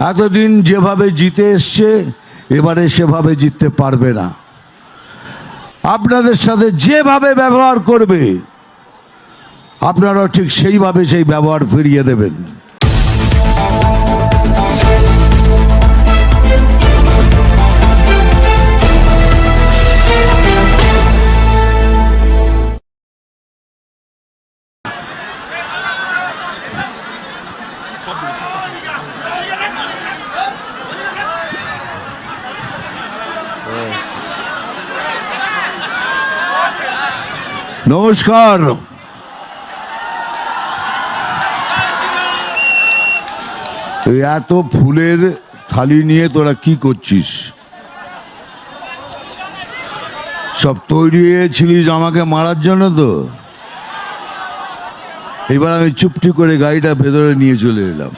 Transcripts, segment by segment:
এতদিন যেভাবে জিতে এসছে, এবারে সেভাবে জিততে পারবে না। আপনাদের সাথে যেভাবে ব্যবহার করবে, আপনারাও ঠিক সেইভাবে সেই ব্যবহার ফিরিয়ে দেবেন। নমস্কার। এত ফুলের থালি নিয়ে তোরা কি করছিস? সব তৈরি হয়েছিলিস আমাকে মারার জন্য তো? এবার আমি চুপটি করে গাড়িটা ভেতরে নিয়ে চলে এলাম।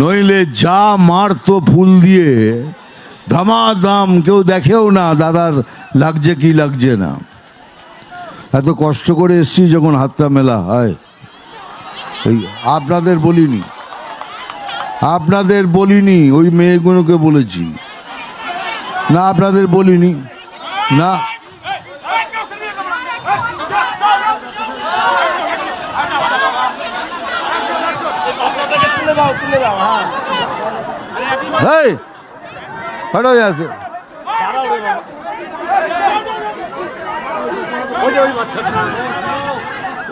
নইলে যা মারতো ফুল দিয়ে, ধামাধাম কেউ দেখেও না দাদার লাগছে কি লাগছে না। এত কষ্ট করে এসছি যখন হাতটা মেলা, হয়। ওই আপনাদের বলিনি। আপনাদের বলিনি, ওই মেয়েগুলোকে বলেছি। না, আপনাদের বলিনি। না। হ্যাঁ আছে ওই যে ওই বাচ্চাটা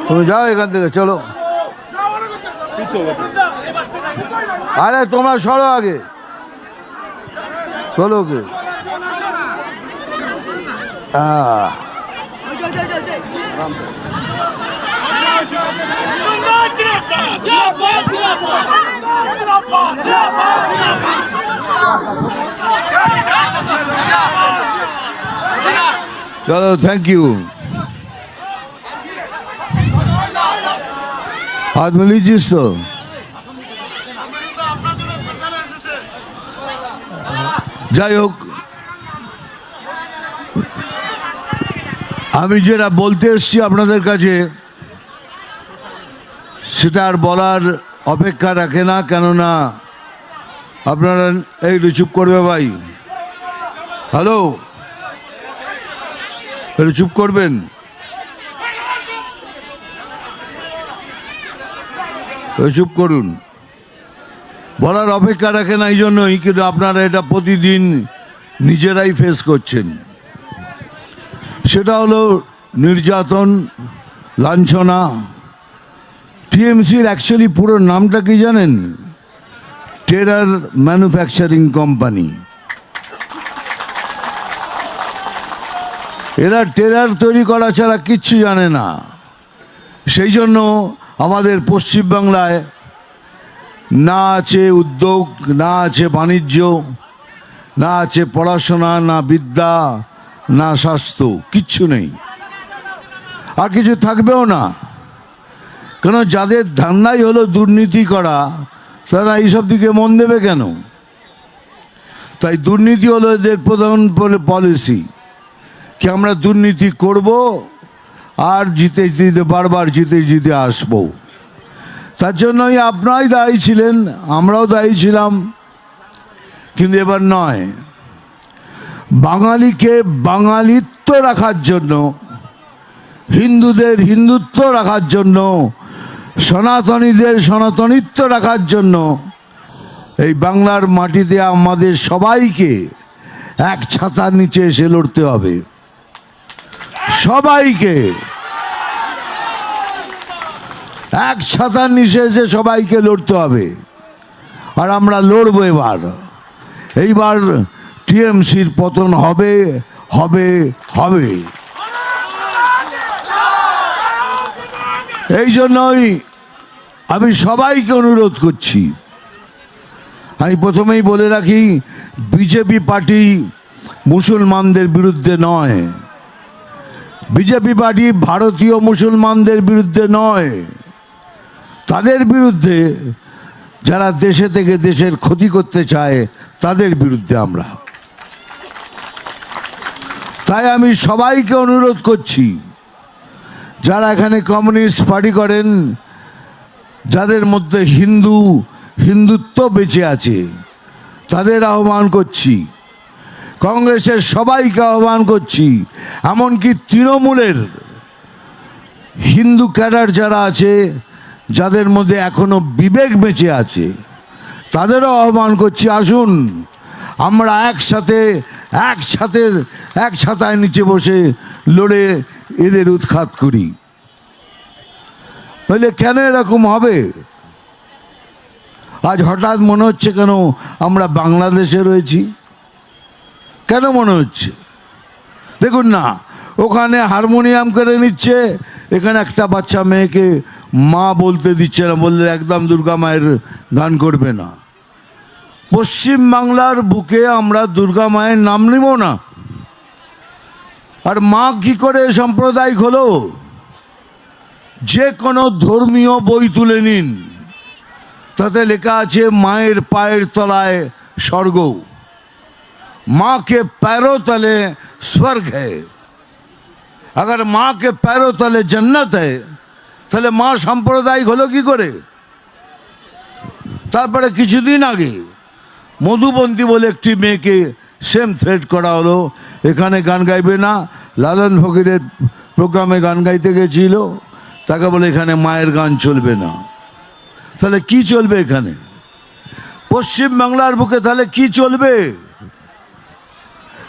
তুমি যাও এখান থেকে, চলো। আরে, তোমরা সরো আগে। চলো কে আহ চলো থ্যাংক ইউ হাত মিলিয়েছিস তো? যাই হোক, আমি যেটা বলতে এসছি আপনাদের কাছে, সেটা আর বলার অপেক্ষা রাখে না, কেননা আপনারা, এই চুপ করবে ভাই। হ্যালো? একটু চুপ করবেন? চুপ করুন। বলার অপেক্ষা রাখে না এই জন্যই কিন্তু আপনারা এটা প্রতিদিন নিজেরাই ফেস করছেন। সেটা হলো নির্যাতন, লাঞ্ছনা। টিএমসির অ্যাকচুয়ালি পুরো নামটা কি জানেন? টেরার ম্যানুফ্যাকচারিং কোম্পানি এরা টেরার তৈরি করা ছাড়া কিচ্ছু জানে না। সেই জন্য আমাদের পশ্চিমবাংলায় না আছে উদ্যোগ, না আছে বাণিজ্য, না আছে পড়াশোনা, না বিদ্যা, না স্বাস্থ্য, কিচ্ছু নেই। আর কিছু থাকবেও না। কেন যাদের ধান্দাই হলো দুর্নীতি করা, তারা এইসব দিকে মন দেবে কেন? তাই দুর্নীতি হলো এদের প্রধান পলিসি। কি আমরা দুর্নীতি করব? আর জিতে জিতে, বারবার জিতে জিতে আসব। তার জন্যই আপনারাই দায়ী ছিলেন, আমরাও দায়ী ছিলাম। কিন্তু এবার নয়। বাঙালিকে বাঙালিত্ব রাখার জন্য, হিন্দুদের হিন্দুত্ব রাখার জন্য, সনাতনীদের সনাতনিত্ব রাখার জন্য, এই বাংলার মাটিতে আমাদের সবাইকে এক ছাতার নিচে এসে লড়তে হবে। সবাইকে এক ছাতার নিচে এসে সবাইকে লড়তে হবে। আর আমরা লড়বো এবার। এইবার টিএমসির পতন হবে হবে হবে। এই জন্যই আমি সবাইকে অনুরোধ করছি। আমি প্রথমেই বলে রাখি, বিজেপি পার্টি মুসলমানদের বিরুদ্ধে নয়। বিজেপি পার্টি ভারতীয় মুসলমানদের বিরুদ্ধে নয়। তাদের বিরুদ্ধে যারা দেশে থেকে দেশের ক্ষতি করতে চায়, তাদের বিরুদ্ধে আমরা। তাই আমি সবাইকে অনুরোধ করছি, যারা এখানে কমিউনিস্ট পার্টি করেন, যাদের মধ্যে হিন্দু, হিন্দুত্ব বেঁচে আছে, তাদের আহ্বান করছি। কংগ্রেসের সবাইকে আহ্বান করছি, এমনকি তৃণমূলের হিন্দু ক্যাডার যারা আছে যাদের মধ্যে এখনও বিবেক বেঁচে আছে, তাদেরও আহ্বান করছি, আসুন, আমরা একসাথে একসাথে, এক ছাতায় নিচে বসে লড়ে এদের উৎখাত করি। তাহলে কেন এরকম হবে? আজ হঠাৎ মনে হচ্ছে কেন আমরা বাংলাদেশে রয়েছি? কেন মনে হচ্ছে? দেখুন না, ওখানে হারমোনিয়াম করে নিচ্ছে, এখানে একটা বাচ্চা মেয়েকে মা বলতে দিচ্ছে না বললে একদম দুর্গা মায়ের গান করবে না পশ্চিম বাংলার বুকে আমরা দুর্গা মায়ের নাম নিব না আর মা কি করে সাম্প্রদায়িক হলো যে কোনো ধর্মীয় বই তুলে নিন তাতে লেখা আছে মায়ের পায়ের তলায় স্বর্গ माँ के पैरों तले स्वर्ग है अगर माँ के पैरों तले जन्नत है তাহলে মা সাম্প্রদায়িক হলো কি করে? তারপরে কিছুদিন আগে মধুবন্তী বলে একটি মেয়েকে সেম থ্রেড করা হলো। এখানে গান গাইবে না, লালন ফকিরের প্রোগ্রামে গান গাইতে গেছিল। তাকে বলে এখানে মায়ের গান চলবে না। তাহলে কি চলবে এখানে? পশ্চিম বাংলার বুকে তাহলে কি চলবে?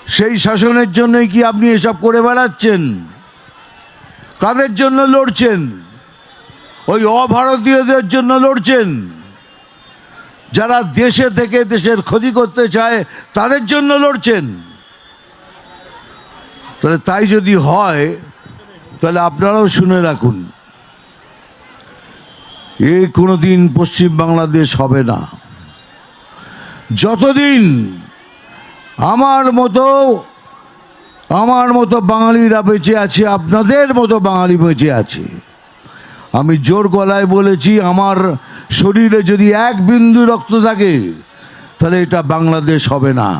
সেই শাসনের জন্যই কি আপনি এসব করে বেড়াচ্ছেন? কাদের জন্য লড়ছেন? ওই অভারতীয়দের জন্য লড়ছেন। যারা দেশে থেকে দেশের ক্ষতি করতে চায়, তাদের জন্য লড়ছেন। তাহলে তাই যদি হয়, তাহলে আপনারাও শুনে রাখুন। এ কোনো দিন পশ্চিম বাংলাদেশ হবে না। যতদিন আমার মতো আমার মতো বাঙালিরা বেঁচে আছে, আপনাদের মতো বাঙালি বেঁচে আছে আমি জোর গলায় বলেছি আমার শরীরে যদি এক বিন্দু রক্ত থাকে তাহলে এটা বাংলাদেশ হবে না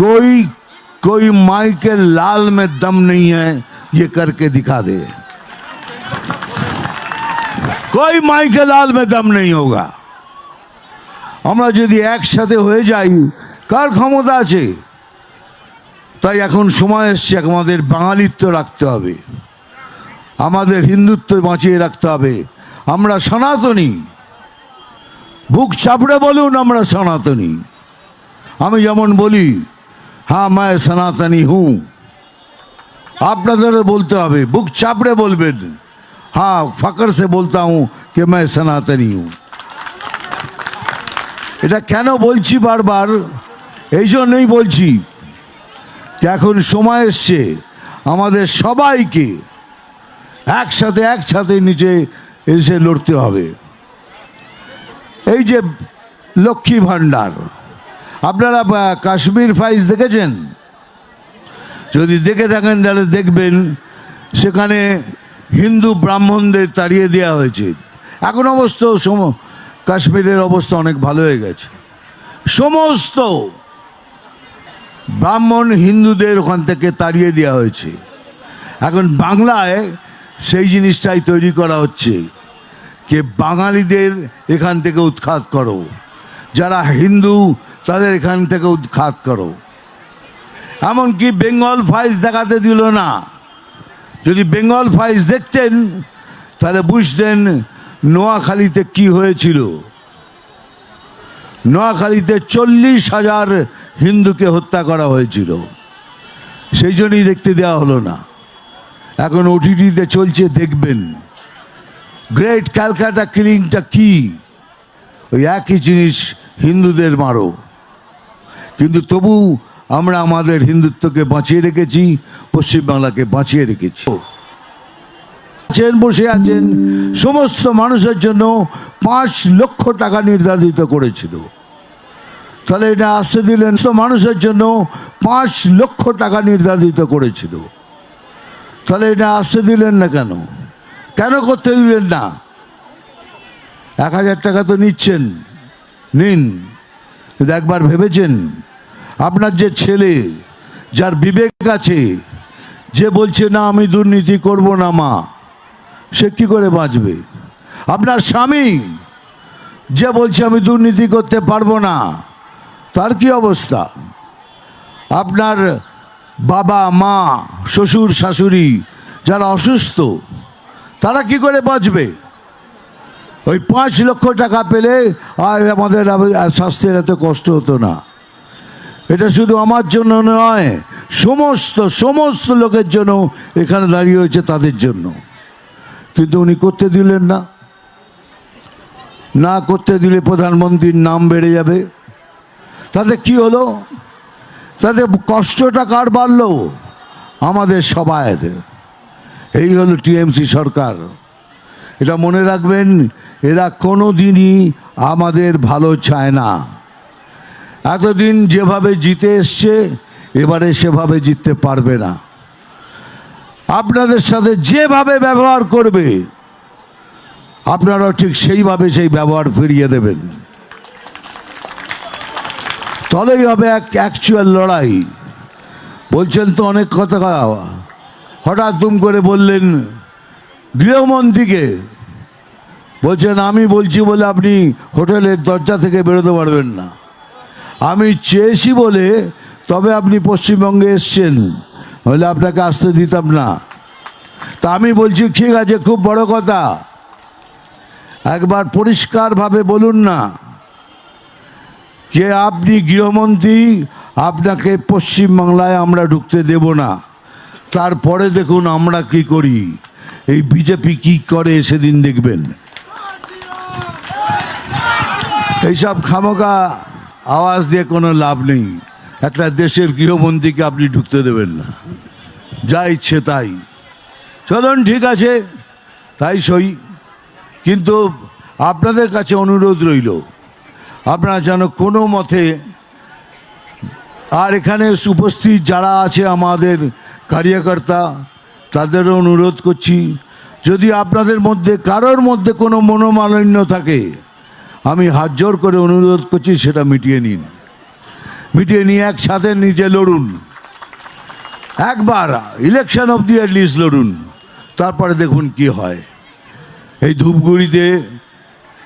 कोई कोई माई के लाल में दम नहीं है ये करके दिखा दे कोई माई के लाल में दम नहीं होगा আমরা যদি একসাথে হয়ে যাই কার ক্ষমতা আছে? তাই এখন সময় এসছে আমাদের বাঙালিত্ব রাখতে হবে। আমাদের হিন্দুত্ব বাঁচিয়ে রাখতে হবে। আমরা সনাতনী। বুক চাপড়ে বলুন আমরা সনাতনী। আমি যেমন বলি হ্যাঁ মায় সনাতনী হু। আপনাদেরও বলতে হবে, বুক চাপড়ে বলবেন। হ্যাঁ ফাঁকর সে বলতা হুঁ কে মায় সনাতনী হু। এটা কেন বলছি বারবার? এই জন্যই বলছি এখন সময় এসছে আমাদের সবাইকে একসাথে একসাথে নিচে এসে লড়তে হবে। এই যে লক্ষ্মী ভাণ্ডার, আপনারা কাশ্মীর ফাইলস দেখেছেন? যদি দেখে থাকেন তাহলে দেখবেন সেখানে হিন্দু ব্রাহ্মণদের তাড়িয়ে দেওয়া হয়েছে। এখন অবশ্য সম, কাশ্মীরের অবস্থা অনেক ভালো হয়ে গেছে। সমস্ত ব্রাহ্মণ হিন্দুদের ওখান থেকে তাড়িয়ে দেওয়া হয়েছে। এখন বাংলায় সেই জিনিসটাই তৈরি করা হচ্ছে যে বাঙালিদের এখান থেকে উৎখাত করো। যারা হিন্দু, তাদের এখান থেকে উৎখাত করো। এমনকি বেঙ্গল ফাইলস দেখাতে দিল না। যদি বেঙ্গল ফাইলস দেখতেন, তাহলে বুঝতেন নোয়াখালীতে কি হয়েছিল। নোয়াখালীতে চল্লিশ হাজার হিন্দুকে হত্যা করা হয়েছিল। সেই জন্যই দেখতে দেওয়া হলো না। এখন ওটিটিতে চলছে, দেখবেন। গ্রেট ক্যালকাটা কিলিংটা কি? ওই একই জিনিস হিন্দুদের মারো। কিন্তু তবু আমরা আমাদের হিন্দুত্বকে বাঁচিয়ে রেখেছি পশ্চিমবাংলাকে বাঁচিয়ে রেখেছি। আছেন, বসে আছেন, সমস্ত মানুষের জন্য পাঁচ লক্ষ টাকা নির্ধারিত করেছিল। তাহলে এটা আসতে দিলেন। সমস্ত মানুষের জন্য পাঁচ লক্ষ টাকা নির্ধারিত করেছিল। তাহলে এটা আসতে দিলেন না কেন? কেন করতে দিলেন না? এক হাজার টাকা তো নিচ্ছেন। নিন। কিন্তু একবার ভেবেছেন, আপনার যে ছেলে, যার বিবেক আছে, যে বলছে, না, আমি দুর্নীতি করব না, মা। সে কি করে বাঁচবে? আপনার স্বামী, যে বলছে, আমি দুর্নীতি করতে পারব না। তার কি অবস্থা? আপনার বাবা, মা, শ্বশুর, শাশুড়ি যারা অসুস্থ, তারা কি করে বাঁচবে? ওই পাঁচ লক্ষ টাকা পেলে আর আমাদের স্বাস্থ্যের এত কষ্ট হতো না। এটা শুধু আমার জন্য নয়, সমস্ত সমস্ত লোকের জন্য এখানে দাঁড়িয়ে রয়েছে তাদের জন্য। কিন্তু উনি করতে দিলেন না। না করতে দিলে প্রধানমন্ত্রীর নাম বেড়ে যাবে। তাতে কি হলো? তাতে কষ্টটা কার বাড়লো? আমাদের সবাইয়ের। এই হলো টিএমসি সরকার। এটা মনে রাখবেন, এরা কোনো দিনই আমাদের ভালো চায় না। এতদিন যেভাবে জিতে এসছে, এবারে সেভাবে জিততে পারবে না। আপনাদের সাথে যেভাবে ব্যবহার করবে, আপনারাও ঠিক সেইভাবে সেই ব্যবহার ফিরিয়ে দেবেন। তবেই হবে এক অ্যাকচুয়াল লড়াই। বলছেন তো অনেক কথা। হঠাৎ দুম করে বললেন, গৃহমন্ত্রীকে। বলছেন, আমি বলছি বলে আপনি হোটেলের দরজা থেকে বেরোতে পারবেন না। আমি চেয়েছি বলে তবে আপনি পশ্চিমবঙ্গে এসছেন হলে আপনাকে আসতে দিতাম না। তা আমি বলছি, ঠিক আছে, খুব বড় কথা। একবার পরিষ্কারভাবে বলুন না। যে আপনি গৃহমন্ত্রী, আপনাকে পশ্চিমবাংলায় আমরা ঢুকতে দেব না। তারপরে দেখুন আমরা কি করি। এই বিজেপি কি করে সেদিন দেখবেন। এইসব খামোকা আওয়াজ দিয়ে কোনো লাভ নেই। একটা দেশের গৃহমন্ত্রীকে আপনি ঢুকতে দেবেন না। যা ইচ্ছে তাই। চলুন, ঠিক আছে। তাই সই। কিন্তু আপনাদের কাছে অনুরোধ রইল। আপনারা যেন কোনো মতে আর এখানে উপস্থিত যারা আছে আমাদের কার্যকর্তা, তাদেরও অনুরোধ করছি, যদি আপনাদের মধ্যে, কারোর মধ্যে কোনো মনোমালিন্য থাকে, আমি হাত জোর করে অনুরোধ করছি সেটা মিটিয়ে নিন। মিটিয়ে নিয়ে একসাথে নিজে লড়ুন। একবার ইলেকশন অব দি লিস্ট লড়ুন। তারপরে দেখুন কি হয়। এই ধূপগুড়িতে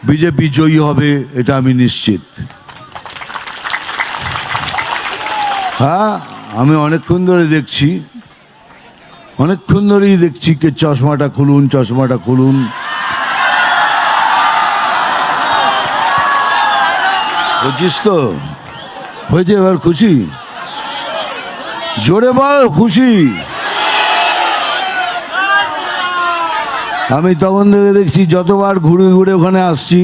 বিজেপি জয়ী হবে, এটা আমি নিশ্চিত। হ্যাঁ আমি অনেকক্ষণ ধরে দেখছি, অনেকক্ষণ ধরেই দেখছি কে চশমাটা খুলুন চশমাটা খুলুন। বুঝছিস তো? হয়েছে এবার খুশি? জোরে বল, খুশি। আমি তখন থেকে দেখছি যতবার ঘুরে ঘুরে ওখানে আসছি।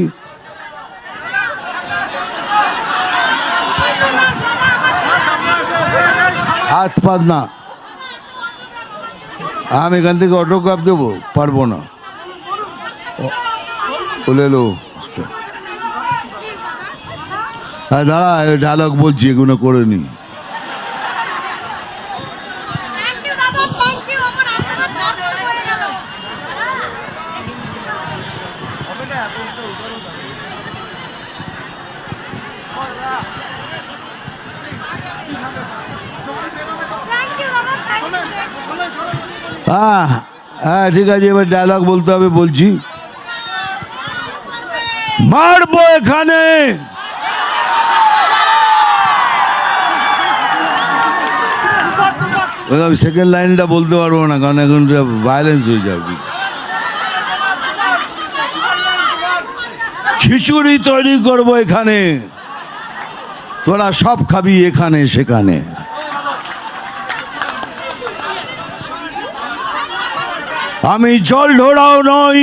হাত পাত না। আমি এখান থেকে অটোগ্রাফ দেবো, পারব না। বলে হ্যাঁ দাঁড়া ডায়লগ বলছি, এগুলো করে নি থ্যাংক ইউ দাদা থ্যাংক ইউ আমার আশাটা সার্থক হয়ে গেল থ্যাংক ইউ দাদা থ্যাংক ইউ হ্যাঁ হ্যাঁ ঠিক আছে, এবার ডায়লগ বলতে হবে, বলছি। মারবো এখানে। আমি সেকেন্ড লাইনটা বলতে পারব না, কারণ এখন ভায়োলেন্স হয়ে যাবে। খিচুড়ি তৈরি করব এখানে। তোরা সব খাবি এখানে, সেখানে। আমি জল ঢোড়াও নই,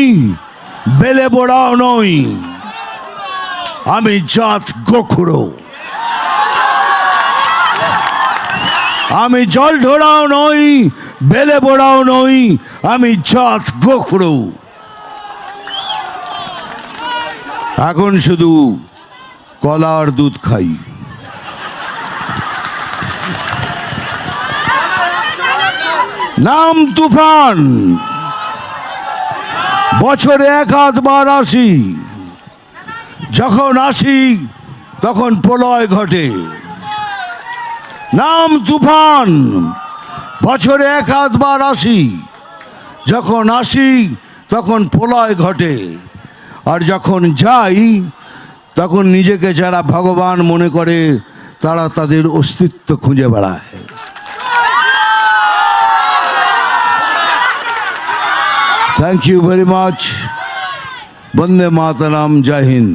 বেলে বোড়াও নই। আমি জাত গোখুড়ো আমি জল ঢোড়াও নই, বেলে বোড়াও নই, আমি জাত গোখুড়ো এখন শুধু কলা আর দুধ খাই। নাম তুফান। বছরে এক আধবার আসি। যখন আসি, তখন প্রলয় ঘটে। নাম তুফান। বছরে এক আধবার আসি। যখন আসি, তখন প্রলয় ঘটে। আর যখন যাই, তখন নিজেকে যারা ভগবান মনে করে, তারা তাদের অস্তিত্ব খুঁজে বেড়ায়। Thank you very much Vande Mataram Joy Hind